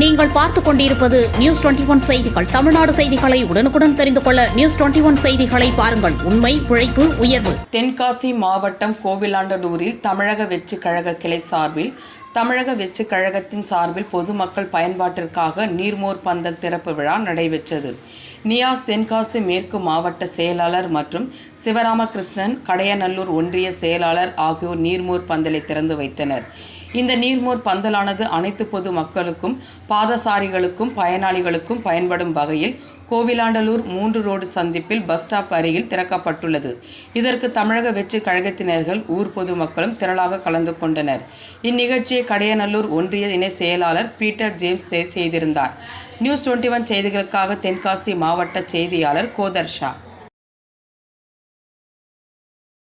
நீங்கள் பார்த்துக் கொண்டிருப்பது நியூஸ் டுவெண்டி ஒன் செய்திகள். தமிழ்நாடு செய்திகளை உடனுக்குடன் தெரிந்து கொள்ள நியூஸ் டுவெண்டி ஒன் செய்திகளை பாருங்கள். உண்மை உழைப்பு உயர்வு. தென்காசி மாவட்டம் கோவிலாண்டலூரில் தமிழக வெற்றி கழக கிளை சார்பில் தமிழக வெற்றி கழகத்தின் சார்பில் பொதுமக்கள் பயன்பாட்டிற்காக நீர்மோர் பந்தல் திறப்பு விழா நடைபெற்றது. நியாஸ் தென்காசி மேற்கு மாவட்ட செயலாளர் மற்றும் சிவராமகிருஷ்ணன் கடையநல்லூர் ஒன்றிய செயலாளர் ஆகியோர் நீர்மோர் பந்தலை திறந்து வைத்தனர். இந்த நீர்மோர் பந்தலானது அனைத்து பொது மக்களுக்கும் பாதசாரிகளுக்கும் பயனாளிகளுக்கும் பயன்படும் வகையில் கோவிலாண்டலூர் மூன்று ரோடு சந்திப்பில் பஸ் ஸ்டாப் அருகில் திறக்கப்பட்டுள்ளது. இதற்கு தமிழக வெற்றி கழகத்தினர்கள் ஊர் பொதுமக்களும் திரளாக கலந்து கொண்டனர். இந்நிகழ்ச்சியை கடையநல்லூர் ஒன்றிய இணை செயலாளர் பீட்டர் ஜேம்ஸ் செய்திருந்தார். நியூஸ் டுவெண்ட்டி ஒன் செய்திகளுக்காக தென்காசி மாவட்ட செய்தியாளர் கோதர்ஷா